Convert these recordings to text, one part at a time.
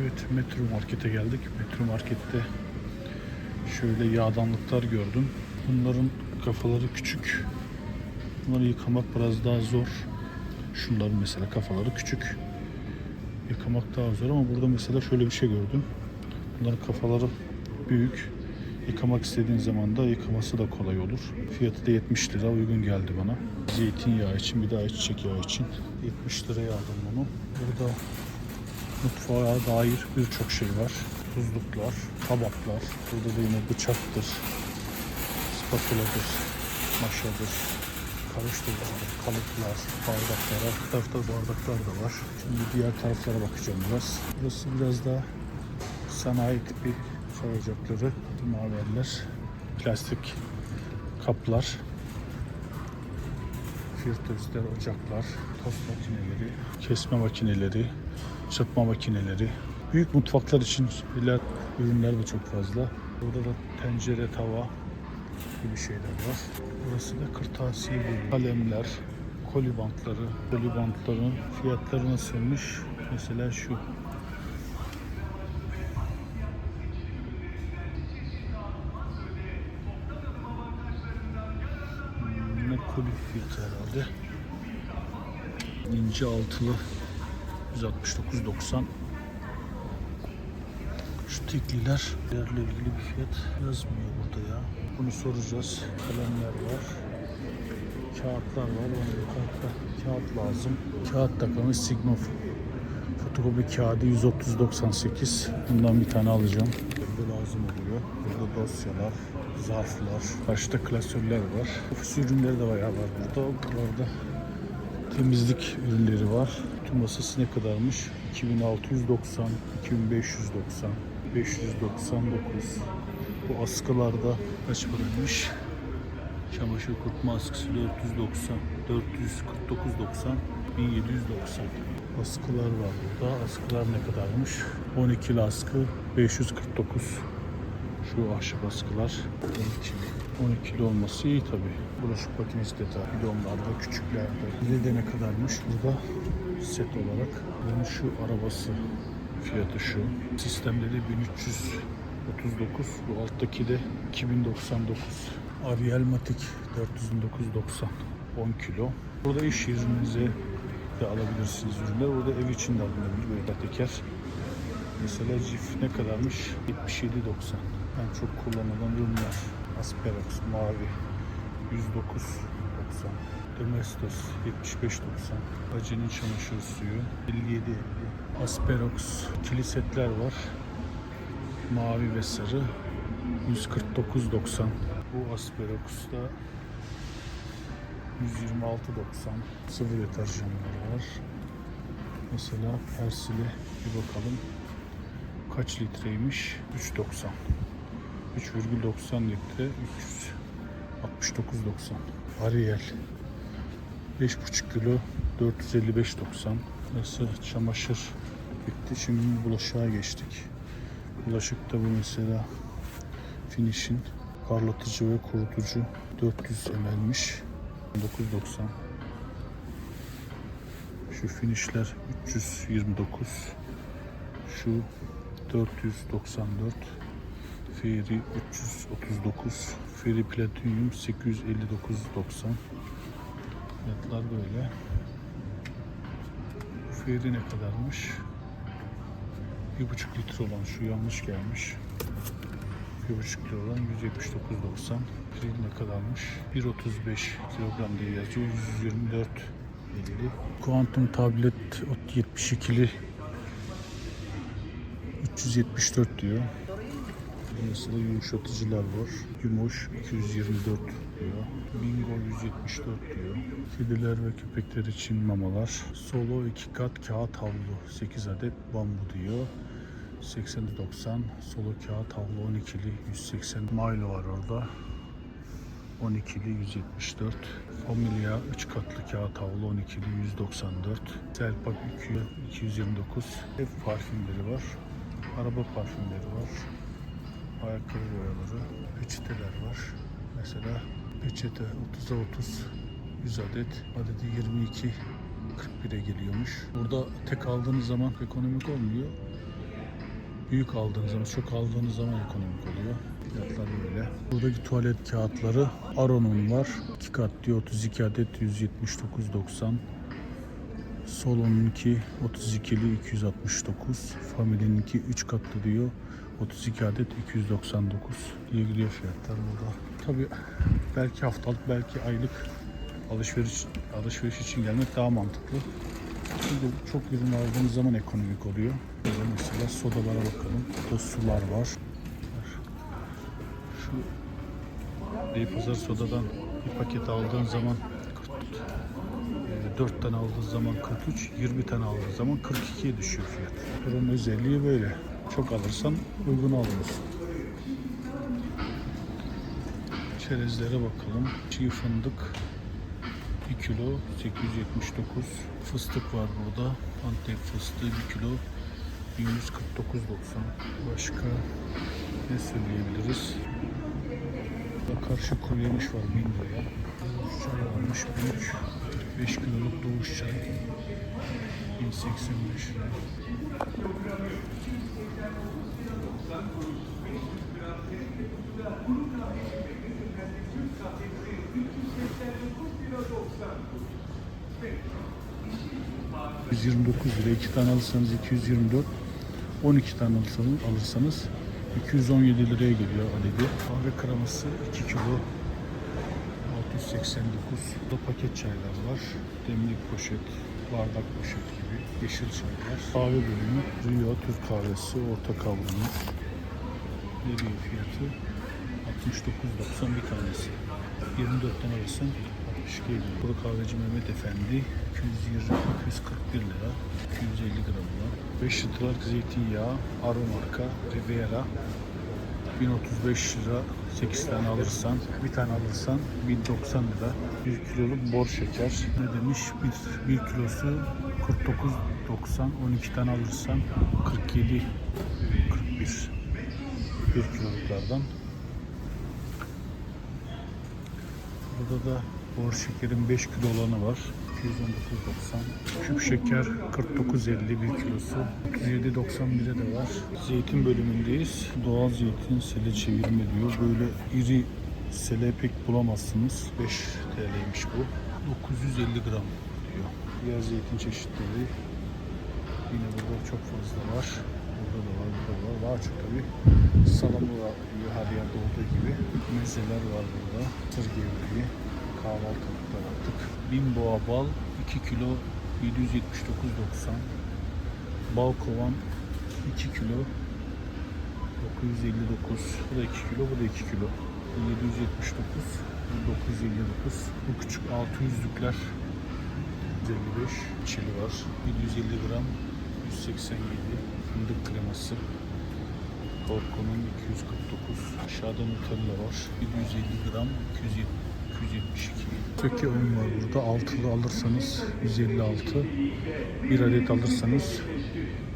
Evet Metro Market'e geldik. Metro Market'te şöyle yağdanlıklar gördüm. Bunların kafaları küçük. Bunları yıkamak biraz daha zor. Şunların mesela kafaları küçük. Yıkamak daha zor ama burada mesela şöyle bir şey gördüm. Bunların kafaları büyük. Yıkamak istediğin zaman da yıkaması da kolay olur. Fiyatı da 70 lira uygun geldi bana. Zeytinyağı için bir de ayçiçek yağı için 70 liraya aldım bunu. Burada mutfağa dair birçok şey var. Tuzluklar, tabaklar, burada da yine bıçaktır, spatuladır, maşadır, karıştırıcıdır, kalıplar, bardaklar, arka tarafta bardaklar da var. Şimdi diğer taraflara bakacağım biraz. Burası biraz daha sanayi tipi fay ocakları, maverler, plastik kaplar, filtrözler, ocaklar, tost makineleri, kesme makineleri, çırpma makineleri. Büyük mutfaklar için şeyler, ürünler de çok fazla. Burada da tencere, tava gibi şeyler var. Burası da kırtasiye bölümü. Kalemler, koli bantları, koli bantların fiyatları nasılmış? Mesela şu. Hmm, Ne koli fiyatı herhalde. İnce altılı 169.90 şu tekliler değerle ilgili bir fiyat yazmıyor burada ya. Bunu soracağız. Kalemler var. Kağıtlar var. Ona kağıtta kağıt lazım. Kağıt takımı Sigma fotokopi kağıdı 130.98. Bundan bir tane alacağım. Burada lazım oluyor. Burada dosyalar, zarflar, karşıda klasörler var. Ofis ürünleri de bayağı var burada. Burada temizlik ürünleri var. Tüm masası ne kadarmış? 2690, 2590, 599. Bu askılarda kaç paraymış? Çamaşır kurutma askısı 490, 449.90, 1790. Askılar var burada. Askılar ne kadarmış? 12'li askı 549. Şu ahşap askılar 12'li. 12'li olması iyi tabi. Bulaşık makinesi de dahil onlarda küçüklerde. Bir de ne kadarmış burada set olarak. Bunun şu arabası fiyatı şu. Sistemleri 1339. Bu alttaki de 2099. Ariel Matic 409.90 10 kilo. Burada iş yerinize de alabilirsiniz ürünler. Burada ev için de alınabilir böyle teker. Mesela cif ne kadarmış? 77.90. En çok kullanılan ürünler. Asperox mavi 109.90. Domestos 75.90. Acının çamaşır suyu 57.50. Asperox ikili setler var. Mavi ve sarı 149.90. Bu Asperox'ta 126.90. Sıvı deterjanlar var. Mesela Persili bir bakalım. Kaç litreymiş? 3.90. 3,90 litre 369.90. Ariel 5,5 kilo 455.90. Mesela çamaşır bitti. Şimdi bulaşığa geçtik. Bulaşıkta bu mesela Finish'in parlatıcı ve kurutucu 400 ml'miş. 9.90. Şu finishler 329. Şu 494. Fairy 339. Fairy Platinum 859.90. Fiyatlar böyle. Fairy ne kadarmış? 1,5 litre olan şu yanlış gelmiş. 1,5 kilo olan 179.90. Grill ne kadarmış? 1.35 kilogram diye yazıyor. 124 50. Quantum tablet 72'li 374 diyor. Mesela yumuşatıcılar var. Yumoş 224 diyor. Bingo 174 diyor. Kediler ve köpekler için mamalar. Solo 2 kat kağıt havlu 8 adet bambu diyor. 80-90 solo kağıt havlu 12'li 180 Milo var orada 12'li 174 Familia 3 katlı kağıt havlu 12'li 194 Selpak 2 229 Ev parfümleri var Araba parfümleri var Ayakkabı boyaları Peçeteler var Mesela peçete 30'a 30 100 adet adedi 22 41'e geliyormuş. Burada tek aldığınız zaman ekonomik olmuyor. Büyük aldığınız zaman, çok aldığınız zaman ekonomik oluyor. Fiyatlar böyle. Buradaki tuvalet kağıtları Aron'un var. 2 kat diyor 32 adet 179.90. Solon'unki 32'li 269. Family'ninki 3 katlı diyor. 32 adet 299 diye gidiyor fiyatlar burada. Tabi belki haftalık belki aylık alışveriş alışveriş için gelmek daha mantıklı. Çünkü çok ürün aldığınız zaman ekonomik oluyor. Böyle mesela sodalara bakalım. Burada sular var. Şu Beypazarı sodadan bir paket aldığın zaman 4 tane aldığın zaman 43, 20 tane aldığın zaman 42'ye düşüyor fiyat. Buranın özelliği böyle. Çok alırsan uygun alıyorsun. Çerezlere bakalım. Çiğ fındık 1 kilo 879. Fıstık var burada. Antep fıstığı 1 kilo 1149.90. Başka ne söyleyebiliriz? Karşı kuru yemiş var 1000 liraya. Çay varmış büyük. 5 kiloluk doğuş çay. 1085 lira. ...129 lira. 2 tane alırsanız 224. 12 tane alırsanız, alırsanız 217 liraya geliyor adedi. Kahve kreması 2 kilo 689. Burada paket çaylar var. Demlik poşet, bardak poşet gibi yeşil çaylar. Kahve bölümü Rio Türk kahvesi orta kavrulmuş. Ne diyor fiyatı? 69.90 bir tanesi. 24 tane alırsan 62 lira. Kuru kahveci Mehmet Efendi 220 241 lira. 250 gram var. 5 litrelik zeytinyağı Aro marka Riviera 1035 lira 8 tane alırsan, bir tane alırsan 1090 lira. 1 kiloluk bor şeker. Ne demiş? 1, 1 kilosu 49.90. 12 tane alırsan 47 41. 1 kiloluklardan. Burada da bor şekerin 5 kilo olanı var. 219.90. Küp şeker 49.50 bir kilosu. 37.91'e de var. Zeytin bölümündeyiz. Doğal zeytin sele çevirme diyor. Böyle iri sele pek bulamazsınız. 5 TL'ymiş bu. 950 gram diyor. Diğer zeytin çeşitleri yine burada çok fazla var. Burada da var, burada da var. Daha çok tabii salamı var diyor her yerde olduğu gibi. Mezeler var burada. Tır gevreği, kahvaltılıklar artık. Bin boğa bal 2 kilo 779.90. Bal kovan 2 kilo 959. Bu da 2 kilo, bu da 2 kilo. 779, bu 959. Bu küçük 600'lükler 155 çili var. 750 gram 187 fındık kreması. Korkunun 249. Aşağıda Nutella var. 750 gram 270 272. Töke un var burada. Altılı alırsanız 156. Bir adet alırsanız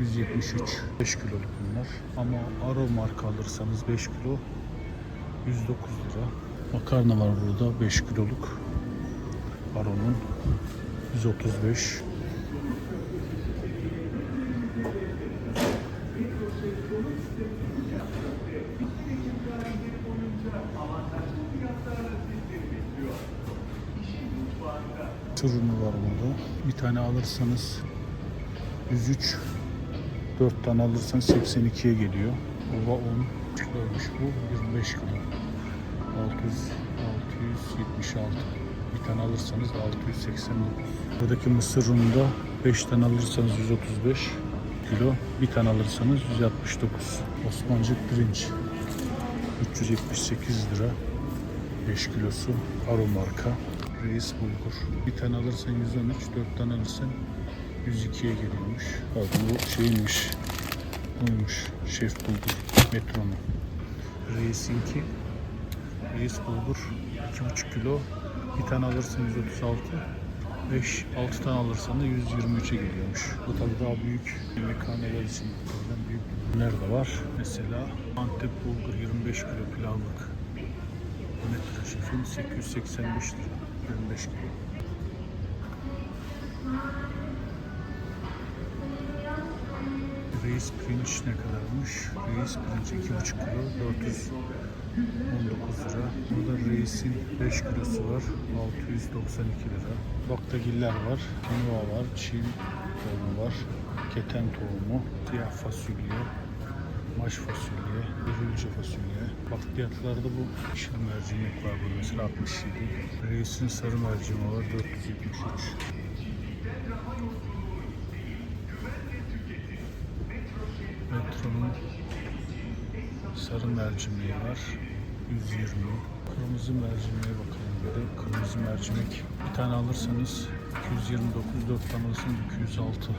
173. 5 kiloluk bunlar. Ama Aro marka alırsanız 5 kilo 109 lira. Makarna var burada 5 kiloluk. Aro'nun 135. Tır ürünü var burada. Bir tane alırsanız 103 4 tane alırsanız 82'ye geliyor. Ova 10 kiloymuş bu. 25 kilo. 600 676. Bir tane alırsanız 689. Buradaki mısır ununda 5 tane alırsanız 135 kilo. Bir tane alırsanız 169. Osmancık pirinç 378 lira. 5 kilosu Aro marka. Reis bulgur. Bir tane alırsan 113, 4 tane alırsan 102'ye geliyormuş. Bak bu şeymiş. Buymuş. Şef bulgur. Metronom. Reis'inki. Reis bulgur 2,5 kilo. Bir tane alırsan 136. 5, 6 tane alırsan da 123'e geliyormuş. Bu tabii daha büyük yemekhaneler için kullanılan büyük ürünler de var. Mesela Antep bulgur 25 kilo pilavlık. Metro şefin 885 lira. 25 kilo. Reis pirinç ne kadarmış? Reis pirinç 2,5 kilo 419 lira. Burada reisin 5 kilosu var 692 lira. Baktagiller var, quinoa var, çin tohumu var, keten tohumu, siyah fasulye, maş fasulye, börülce fasulye. Bakliyatlarda bu yeşil mercimek var burada mesela 67. Reisin sarı mercimeği var 473. Metronun sarı mercimeği var 120. Kırmızı mercimeğe bakalım bir. Kırmızı mercimek bir tane alırsanız 229, 4 tane alırsanız 206.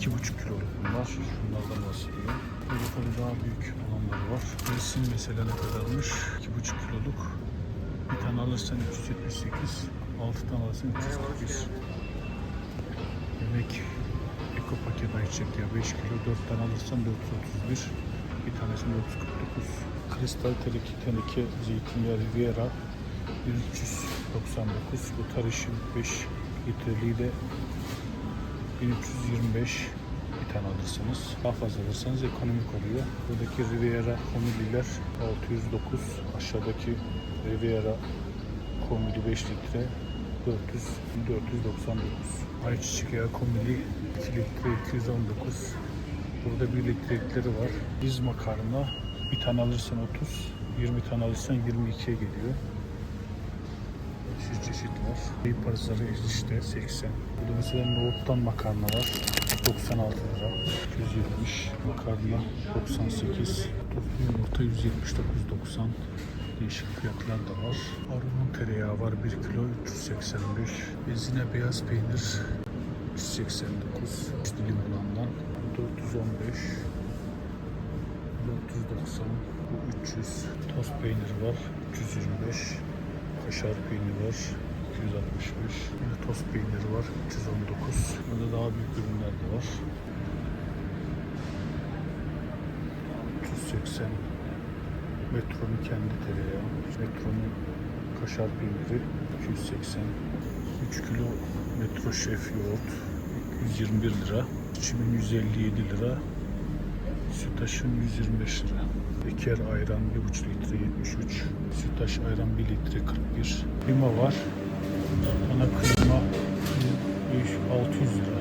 2,5 kiloluk bunlar. Şunlardan bahsediyor. Burada tabii daha büyük olanlar var. Resim mesela ne kadarmış? 2,5 kiloluk. Bir tane alırsan 378, 6 tane alırsan 341. Yemek Eko paket ayçiçek ya 5 kilo 4 tane alırsan 431 bir tanesi 449 kristal teneke, teneke zeytinyağı Riviera 1399 bu tarışın 5 litreliği de 1325 bir tane alırsanız daha fazla alırsanız ekonomik oluyor. Buradaki Riviera komililer 609 aşağıdaki Riviera komili 5 litre 400 499 ayçiçek yağı komili 2 litre 219 burada 1 litrelikleri var. Biz makarna bir tane alırsan 30 20 tane alırsan 22'ye geliyor çeşit çeşit var. Bey parçaları işte 80. Burada mesela nohuttan makarna var. 96 lira. 170. Makarna 98. Tuzlu yumurta 179.90. Değişik fiyatlar da var. Arunun tereyağı var 1 kilo 385. Ezine beyaz peynir 189. İşte limonandan 415. 490. Bu 300. Toz peynir var 325. Kaşar peyniri var 265. Yine toz peyniri var 319. Burada daha büyük ürünler de var. 380. Metronun kendi tereyağı. Metronun kaşar peyniri 280. 3 kilo Metro Şef yoğurt 121 lira. Çimin 157 lira. Sütaş'ın 125 lira. Eker ayran 1,5 litre 73. Sütaş ayran 1 litre 41. Lima var. Ana kıyma 600 lira.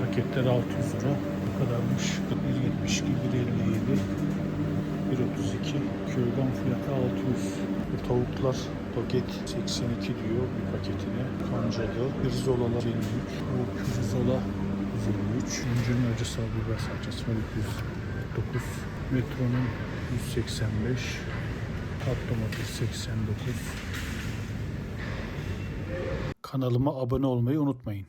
Paketler 600 lira. Bu kadarmış. 1.72, 1.57, 1.32. Köyden fiyatı 600. Bu tavuklar paket 82 diyor bir paketine. Kancalı. Pirzolalar 53. Bu pirzola 153. Zincirin acı sağ biber salçası var 209. Metronun 185. Tat domates 89. Kanalıma abone olmayı unutmayın.